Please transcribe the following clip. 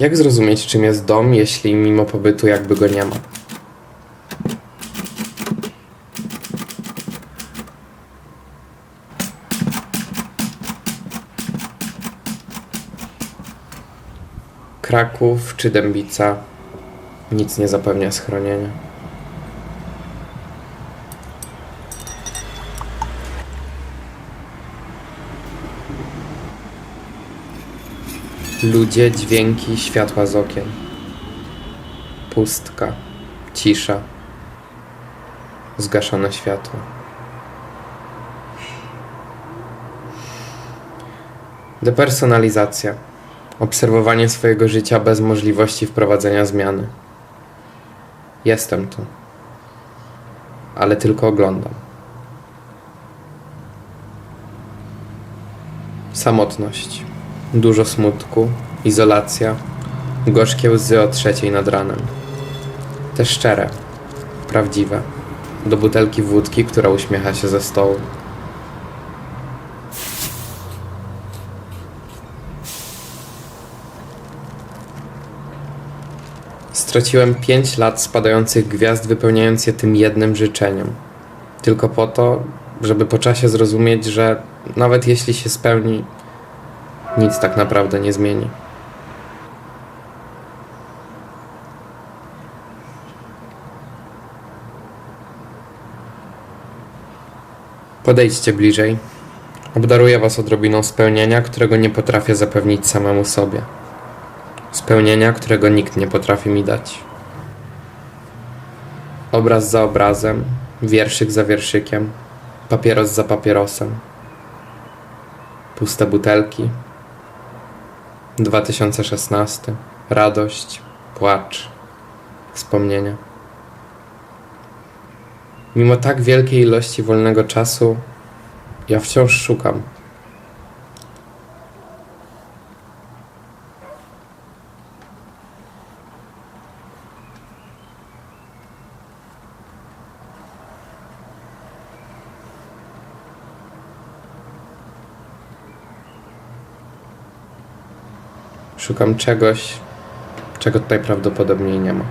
Jak zrozumieć, czym jest dom, jeśli mimo pobytu jakby go nie ma? Kraków czy Dębica nic nie zapewnia schronienia. Ludzie, dźwięki, światła z okien. Pustka, cisza, zgaszone światło. Depersonalizacja. Obserwowanie swojego życia bez możliwości wprowadzenia zmiany. Jestem tu, ale tylko oglądam. Samotność. Dużo smutku, izolacja, gorzkie łzy o trzeciej nad ranem. Te szczere, prawdziwe, do butelki wódki, która uśmiecha się ze stołu. Straciłem pięć lat spadających gwiazd, wypełniając je tym jednym życzeniem. Tylko po to, żeby po czasie zrozumieć, że nawet jeśli się spełni, nic tak naprawdę nie zmieni. Podejdźcie bliżej. Obdaruję Was odrobiną spełnienia, którego nie potrafię zapewnić samemu sobie. Spełnienia, którego nikt nie potrafi mi dać. Obraz za obrazem, wierszyk za wierszykiem, papieros za papierosem. Puste butelki, 2016. Radość, płacz, wspomnienia. Mimo tak wielkiej ilości wolnego czasu, ja wciąż szukam. Szukam czegoś, czego najprawdopodobniej nie ma.